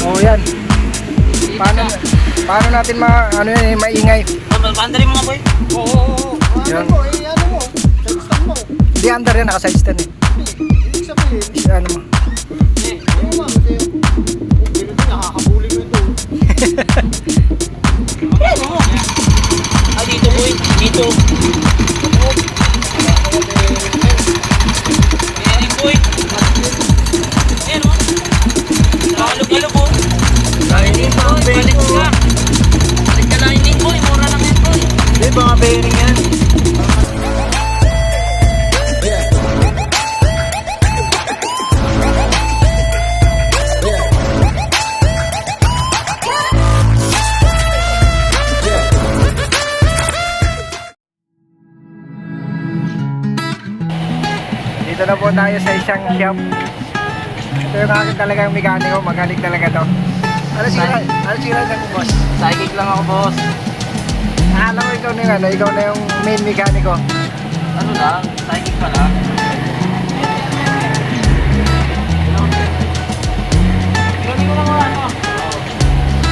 Oh, yan. Paano, paano natin ma, ano yan, eh, maingay? Bandari mo nga boy. Oo, oo, oo. Ano Yan. mo, eh, ano mo, sa stand mo. Di under yan, naka-side stand eh. Ibig sabihin, ano mo. Na po tayo sa isang shop. Ito yung akin talagang mekaniko, magaling talaga to. Ano sira? Ano sira ng boss? Psychic lang ako boss. Alam ko ikaw na yung ano, ikaw na yung main mekaniko. Ano lang? Psychic pa lang. Ano.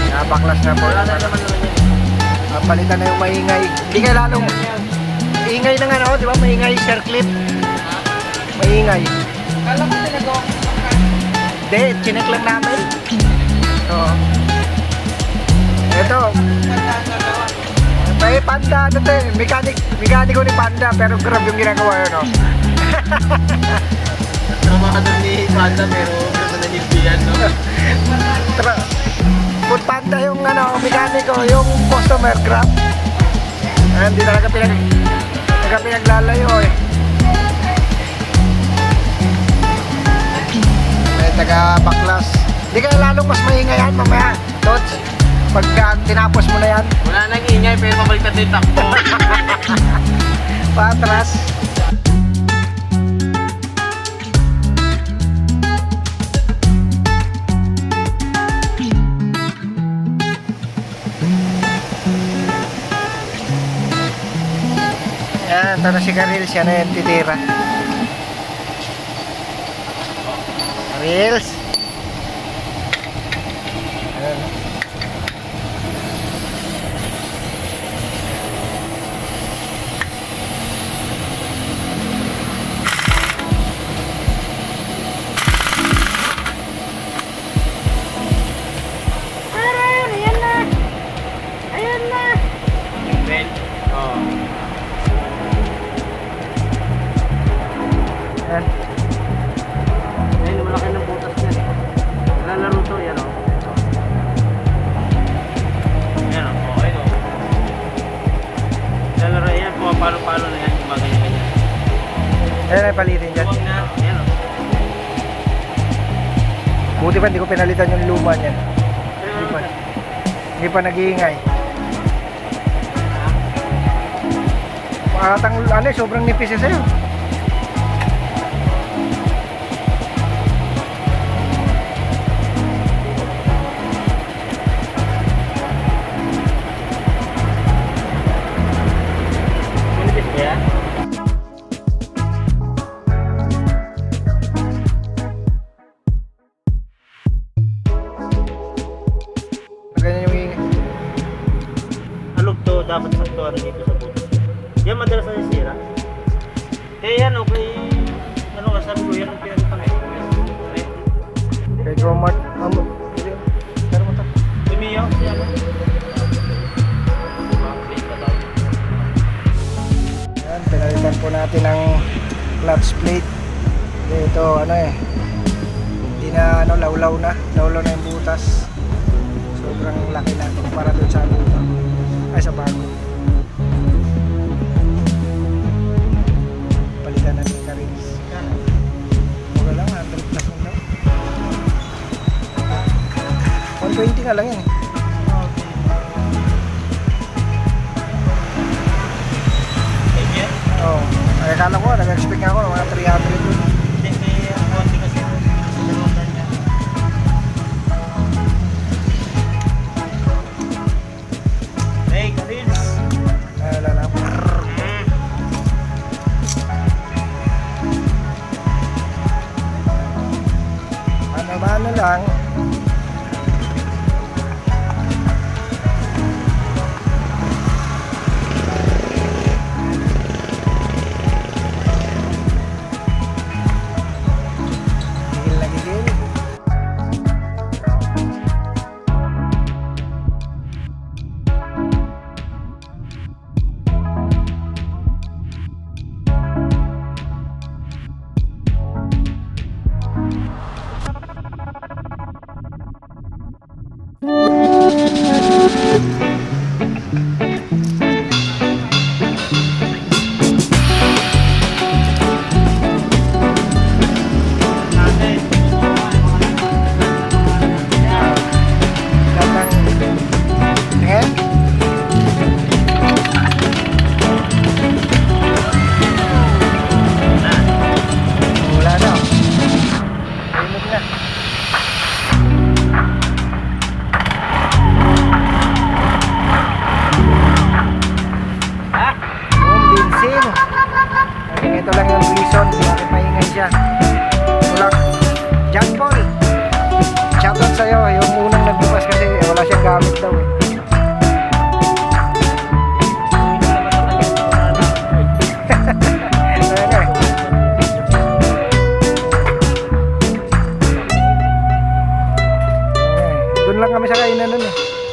Napaklas na po. Wala na naman naman yan. Ah, Palitan na yung maingay. Hindi kayo lalong ingay ng ano, di ba? Maingay share clip. Maingay. Kala ko tinagawa ko sa Hindi, chinek lang namin. Oo. Ito, may panda ano to eh. Mechanic, mekaniko ni panda pero grab yung ginagawa yun, no? Trabaho ni Panda, pero pero na nilbihan, no? Tra Food panda yung ano, mekaniko, yung customer grab. Ah, Hindi talaga pinag talaga pinaglalayo eh. Taga baklas. Hindi kaya lalong mas maingayan mamaya. Tots, pagka tinapos mo na yan, Wala nang ingay pero mabaliktad na yung takbo. patras. Yan, na si Karil, siya na yung titira. Karils! Ayan. Ben. Oo. Ayan. Ayun, Ayan ay palitin dyan. Na. Buti pa hindi ko pinalitan yung luma niyan. Hindi pa. Hindi pa nag-iingay. Atang ano sobrang nipis sa'yo. Dapat saktuhan dito sa butas. Yan madalas na sisira. Kaya yan, okay. Ano ka sabi ko, yan ang pinagpang eh. Kay Gromart. Um, pero mo to. Tumiyaw, siya mo. Yan, pinalitan po natin ng clutch plate. Ito, ano eh. Hindi na, ano, lawlaw na. Lawlaw na yung butas. Sobrang laki na kumpara doon sa lupa. Ay, sa bago. Palitan na ni Karins. Wala lang, 100 plus lang daw. 120 nga lang yun. Oo. Oh, akala ko, nag-expect ako ng mga 300 dun. Ba ano lang,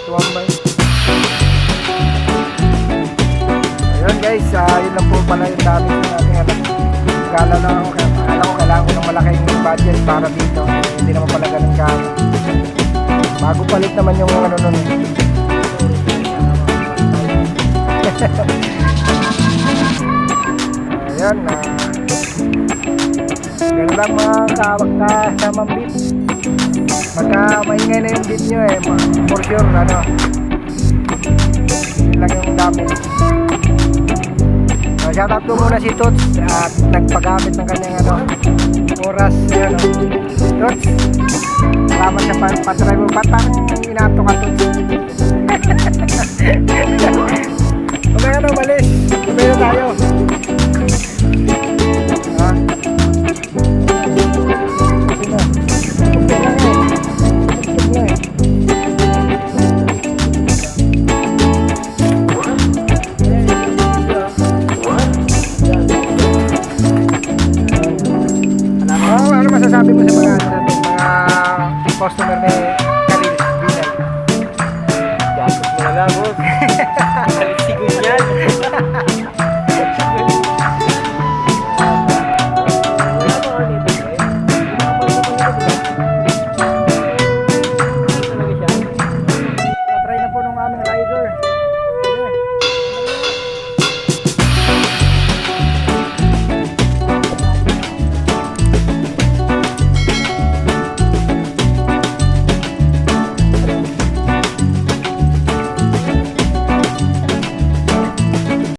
eh. Tuwambay. Ayun guys, ah, yun lang po pala yung dami ng ating anak. Kala na ako, kala ko kailangan ko ng malaking budget para dito. Hindi naman pala ganun kaya. Bago palit naman yung ano nun. Ayan, ah. Ganun lang mga kawag ka sa mambit. Pagka maingay na yung beat nyo eh, for sure, ano, yun lang yung dami. Uh, shoutout ko muna si Toots at nagpagamit ng kanyang ano, oras. Ayan, oh. Toots, salamat sa pa patry mo. Ba't parang inato ka, Toots?